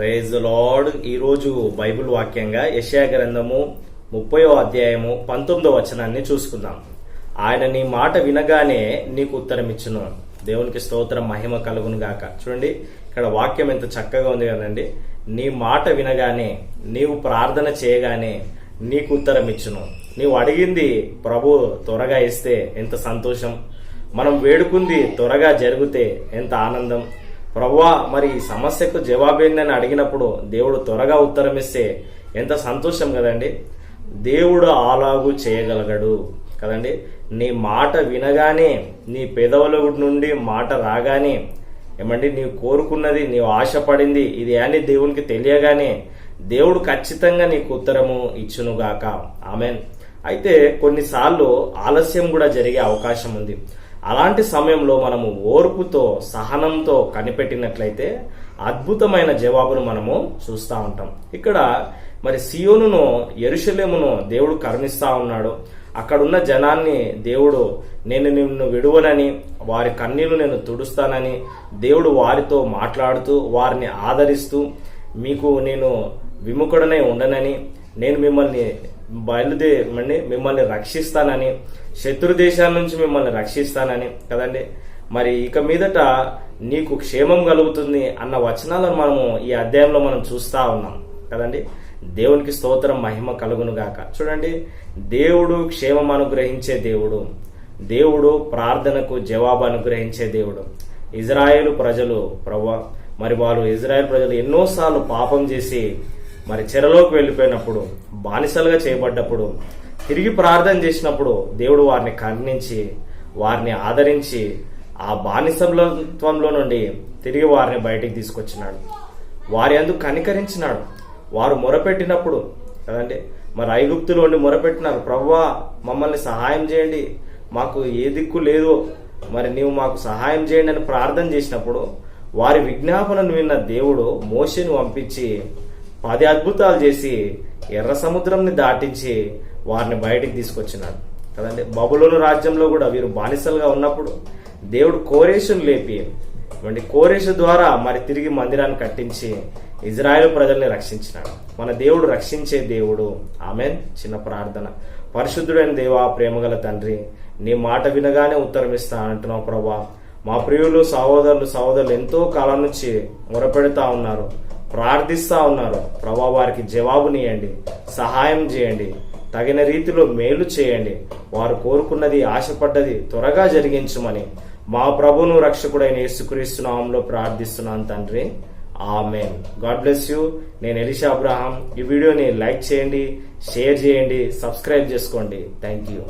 Praise lord ఈరోజు Bible వాక్యంగా యెషయా గ్రంథము ముప్పయో అధ్యాయము పంతొమ్మిదో వచనాన్ని చూసుకుందాం. ఆయన నీ మాట వినగానే నీకు ఉత్తరం ఇచ్చును దేవునికి స్తోత్రం మహిమ కలుగును గాక. చూడండి ఇక్కడ వాక్యం ఎంత చక్కగా ఉంది కదండి. నీ మాట వినగానే నీవు ప్రార్థన చేయగానే నీకు ఉత్తరం ఇచ్చును నీవు అడిగింది ప్రభు త్వరగా ఇస్తే ఎంత సంతోషం. మనం వేడుకుంది త్వరగా జరిగితే ఎంత ఆనందం. ప్రవ్వా మరి ఈ సమస్యకు జవాబేందని అడిగినప్పుడు దేవుడు త్వరగా ఉత్తరం ఇస్తే ఎంత సంతోషం కదండి? దేవుడు అలాగూ చేయగలగడు కదండి? నీ మాట వినగానే నీ పెదవుల నుండి మాట రాగానే ఏమండి నీవు కోరుకున్నది నీవు ఆశపడింది ఇది అని దేవునికి తెలియగానే దేవుడు ఖచ్చితంగా నీకు ఉత్తరము ఇచ్చునుగాక. ఆమెన్. అయితే కొన్నిసార్లు ఆలస్యం కూడా జరిగే అవకాశం ఉంది. అలాంటి సమయంలో మనము ఓర్పుతో సహనంతో కనిపెట్టినట్లయితే అద్భుతమైన జవాబును మనము చూస్తూ ఉంటాం. ఇక్కడ మరి సియోనును ఎరుషలేమును దేవుడు కరుణిస్తా ఉన్నాడు. అక్కడున్న జనాన్ని దేవుడు నేను నిన్ను విడువనని వారి కన్నీళ్ళు నేను తుడుస్తానని దేవుడు వారితో మాట్లాడుతూ వారిని ఆదరిస్తూ మీకు నేను విముఖుడనై ఉండనని నేను మిమ్మల్ని బయలుదేరమని మిమ్మల్ని రక్షిస్తానని శత్రు దేశాల నుంచి మిమ్మల్ని రక్షిస్తానని కదండి? మరి ఇక మీదట నీకు క్షేమం కలుగుతుంది అన్న వచనాలను మనము ఈ అధ్యాయంలో మనం చూస్తూ ఉన్నాం కదండి? దేవునికి స్తోత్రం మహిమ కలుగును గాక. చూడండి దేవుడు క్షేమం అనుగ్రహించే దేవుడు దేవుడు ప్రార్థనకు జవాబు అనుగ్రహించే దేవుడు. ఇజ్రాయేల్ ప్రజలు ప్రవ్వ మరి వాళ్ళు ఇజ్రాయెల్ ప్రజలు ఎన్నోసార్లు పాపం చేసి మరి చెరలోకి వెళ్ళిపోయినప్పుడు బానిసలుగా చేయబడ్డప్పుడు తిరిగి ప్రార్థన చేసినప్పుడు దేవుడు వారిని ఖండించి వారిని ఆదరించి ఆ బానిసత్వంలో నుండి తిరిగి వారిని బయటికి తీసుకొచ్చినాడు. వారి అందుకు కనికరించినాడు. వారు మొరపెట్టినప్పుడు కదండి? మరి ఐగుప్తులు ఉండి మొరపెట్టినారు. ప్రవ్వా మమ్మల్ని సహాయం చేయండి. మాకు ఏ దిక్కు లేదు. మరి నీవు మాకు సహాయం చేయండి అని ప్రార్థన చేసినప్పుడు వారి విజ్ఞాపనను విన్న దేవుడు మోషను పంపించి పది అద్భుతాలు చేసి ఎర్ర సముద్రంని దాటించి వారిని బయటికి తీసుకొచ్చినాడు కదండి? బబులోను రాజ్యంలో కూడా వీరు బానిసలుగా ఉన్నప్పుడు దేవుడు కోరేషును లేపి అంటే కోరేషు ద్వారా మరి తిరిగి మందిరాన్ని కట్టించి ఇజ్రాయెల్ ప్రజల్ని రక్షించినాడు. మన దేవుడు రక్షించే దేవుడు. ఆమెన్. చిన్న ప్రార్థన. పరిశుద్ధుడైన దేవా ప్రేమగల తండ్రి నీ మాట వినగానే ఉత్తరం ఇస్తా అంటున్నావు ప్రభా. మా ప్రియులు సహోదరులు సహోదరులు ఎంతో కాలం నుంచి మొరపెడతా ఉన్నారు. ప్రార్థిస్తా ఉన్నారు. ప్రభా వారికి జవాబునియండి. సహాయం చేయండి. తగిన రీతిలో మేలు చేయండి. వారు కోరుకున్నది ఆశపడ్డది త్వరగా జరిగించమని మా ప్రభును రక్షకుడైన యేసుక్రీస్తునామంలో ప్రార్థిస్తున్నాను తండ్రి. ఆమె గాడ్ బ్లెస్ యూ. నేను ఎలిషా అబ్రహాం. ఈ వీడియోని లైక్ చేయండి షేర్ చేయండి సబ్స్క్రైబ్ చేసుకోండి. Thank you